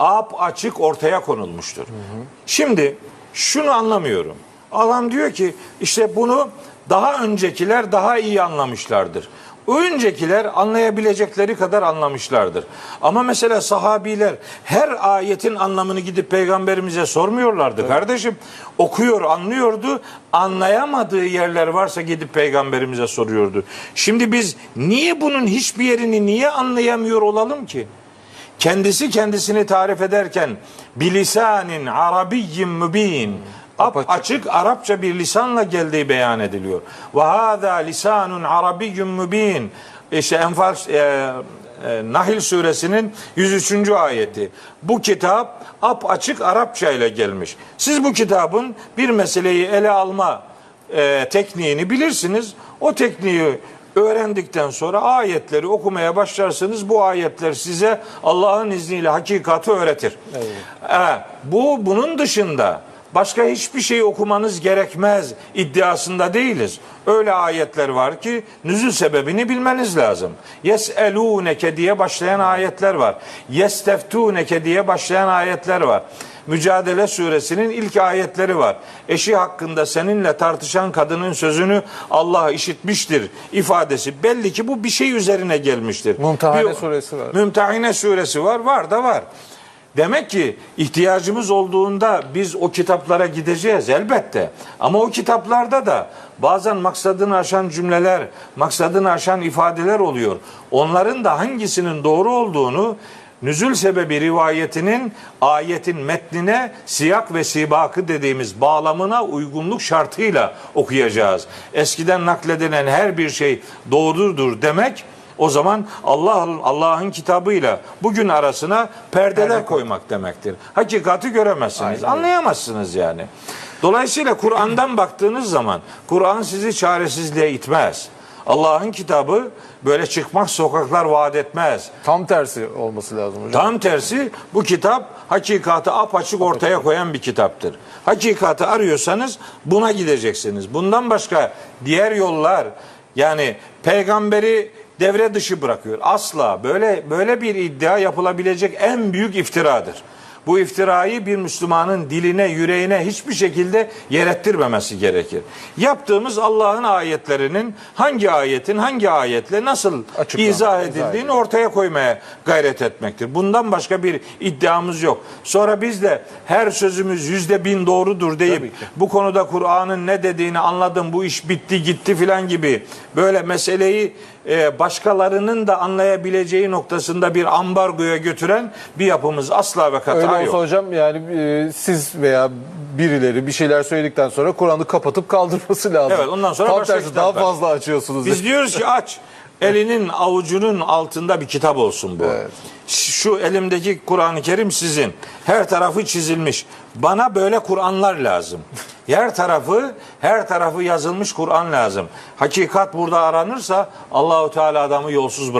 ap açık ortaya konulmuştur. Şimdi şunu anlamıyorum. Adam diyor ki işte bunu daha öncekiler daha iyi anlamışlardır. Öncekiler anlayabilecekleri kadar anlamışlardır. Ama mesela sahabiler her ayetin anlamını gidip peygamberimize sormuyorlardı kardeşim. Okuyor, anlıyordu. Anlayamadığı yerler varsa gidip peygamberimize soruyordu. Şimdi biz niye bunun hiçbir yerini niye anlayamıyor olalım ki? Kendisi kendisini tarif ederken bilisanin arabiyyin mübin açık Arapça bir lisanla geldiği beyan ediliyor. Ve hâzâ lisanun arabiyyun mübin. İşte Enfal e, e, Nahil suresinin 103. ayeti. Bu kitap ap açık Arapça ile gelmiş. Siz bu kitabın bir meseleyi ele alma e, tekniğini bilirsiniz. O tekniği öğrendikten sonra ayetleri okumaya başlarsınız. Bu ayetler size Allah'ın izniyle hakikati öğretir. E, bu bunun dışında başka hiçbir şey okumanız gerekmez iddiasında değiliz. Öyle ayetler var ki nüzül sebebini bilmeniz lazım. Yeselûneke diye başlayan ayetler var. Yesteftuneke diye başlayan ayetler var. Mücadele suresinin ilk ayetleri var. Eşi hakkında seninle tartışan kadının sözünü Allah işitmiştir ifadesi. Belli ki bu bir şey üzerine gelmiştir. Mumtahane Bir- suresi var. Mümtehine suresi var. Var da var. Demek ki ihtiyacımız olduğunda biz o kitaplara gideceğiz elbette. Ama o kitaplarda da bazen maksadını aşan cümleler, maksadını aşan ifadeler oluyor. Onların da hangisinin doğru olduğunu nüzül sebebi rivayetinin ayetin metnine siyak ve sibakı dediğimiz bağlamına uygunluk şartıyla okuyacağız. Eskiden nakledilen her bir şey doğrudur demek o zaman Allah'ın Allah'ın kitabıyla bugün arasına perdeler koymak demektir. Hakikati göremezsiniz, anlayamazsınız yani. Dolayısıyla Kur'an'dan baktığınız zaman Kur'an sizi çaresizliğe itmez. Allah'ın kitabı böyle çıkmak sokaklar vaat etmez. Tam tersi olması lazım hocam. Tam tersi bu kitap hakikatı apaçık ortaya koyan bir kitaptır. Hakikati arıyorsanız buna gideceksiniz. Bundan başka diğer yollar yani peygamberi devre dışı bırakıyor. Asla böyle böyle bir iddia yapılabilecek en büyük iftiradır. Bu iftirayı bir Müslümanın diline, yüreğine hiçbir şekilde yer ettirmemesi gerekir. Yaptığımız Allah'ın ayetlerinin hangi ayetin hangi ayetle nasıl Açıklama, izah izah edildiğini ortaya koymaya gayret etmektir. Bundan başka bir iddiamız yok. Sonra biz de her sözümüz yüzde bin doğrudur deyip bu konuda Kur'an'ın ne dediğini anladım bu iş bitti gitti filan gibi böyle meseleyi e, başkalarının da anlayabileceği noktasında bir ambargoya götüren bir yapımız asla ve kata olsa yok. hocam yani e, siz veya birileri bir şeyler söyledikten sonra Kur'an'ı kapatıp kaldırması lazım. Evet, ondan sonra Tam tersi daha fazla açıyorsunuz. Biz diyoruz ki aç. Elinin avucunun altında bir kitap olsun bu. Evet. Şu elimdeki Kur'an-ı Kerim sizin. Her tarafı çizilmiş. Bana böyle Kur'anlar lazım. Her tarafı, her tarafı yazılmış Kur'an lazım. Hakikat burada aranırsa Allahu Teala adamı yolsuz bırakır.